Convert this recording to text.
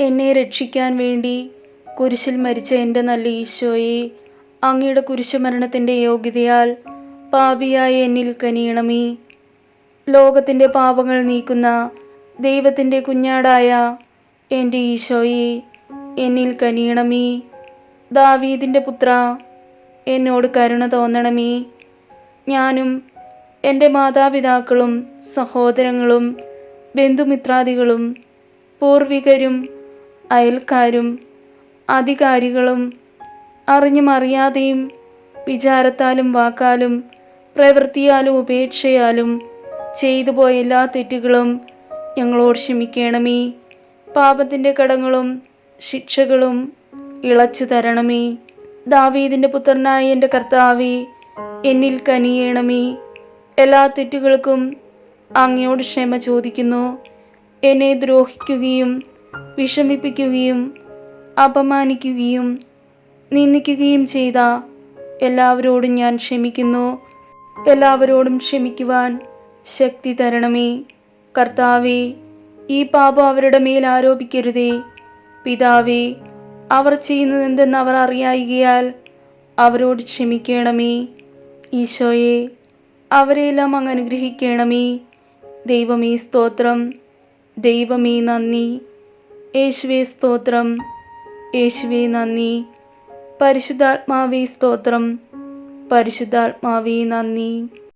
എന്നെ രക്ഷിക്കാൻ വേണ്ടി കുരിശിൽ മരിച്ച എന്റെ നല്ല ഈശോയെ അങ്ങയുടെ കുരിശുമരണത്തിന്റെ യോഗ്യതയാൽ പാപിയായ എന്നിൽ കനിയണമേ. ലോകത്തിന്റെ പാപങ്ങൾ നീക്കുന്ന ദൈവത്തിന്റെ കുഞ്ഞാടായ എന്റെ ഈശോയെ എന്നിൽ കനിയണമേ. ദാവീദിന്റെ പുത്ര എന്നോട് കരുണ തോന്നണമേ. ഞാനും എന്റെ മാതാപിതാക്കളും സഹോദരങ്ങളും ബന്ധുമിത്രാദികളും പൂർവികരും അയൽക്കാരും അധികാരികളും അറിഞ്ഞും അറിയാതെയും വിചാരത്താലും വാക്കാലും പ്രവൃത്തിയാലും ഉപേക്ഷയാലും ചെയ്തു പോയ എല്ലാ തെറ്റുകളും ഞങ്ങളോട് ക്ഷമിക്കണമേ. പാപത്തിന്റെ കടങ്ങളും ശിക്ഷകളും ഇളച്ചു തരണമേ. ദാവീദിന്റെ പുത്രനായ എന്റെ കർത്താവേ എന്നിൽ കനിയണമേ. എല്ലാ തെറ്റുകൾക്കും അങ്ങയോട് ക്ഷമ ചോദിക്കുന്നു. എന്നെ ദ്രോഹിക്കുകയും വിഷമിപ്പിക്കുകയും അപമാനിക്കുകയും നിന്ദിക്കുകയും ചെയ്ത എല്ലാവരോടും ഞാൻ ക്ഷമിക്കുന്നു. എല്ലാവരോടും ക്ഷമിക്കുവാൻ ശക്തി തരണമേ. കർത്താവേ ഈ പാപം അവരുടെ മേൽ ആരോപിക്കരുതേ. പിതാവേ അവർ ചെയ്യുന്നതെന്തെന്ന് അവർ അറിയായികയാൽ അവരോട് ക്ഷമിക്കണമേ. ഈശോയെ അവരെല്ലാം അങ്ങ് അനുഗ്രഹിക്കണമേ. ദൈവമേ സ്തോത്രം. ദൈവമേ നന്ദി. യേശുവേ സ്തോത്രം. യേശുവേ നന്ദി. പരിശുദ്ധാത്മാവേ സ്തോത്രം. പരിശുദ്ധാത്മാവേ നന്ദി.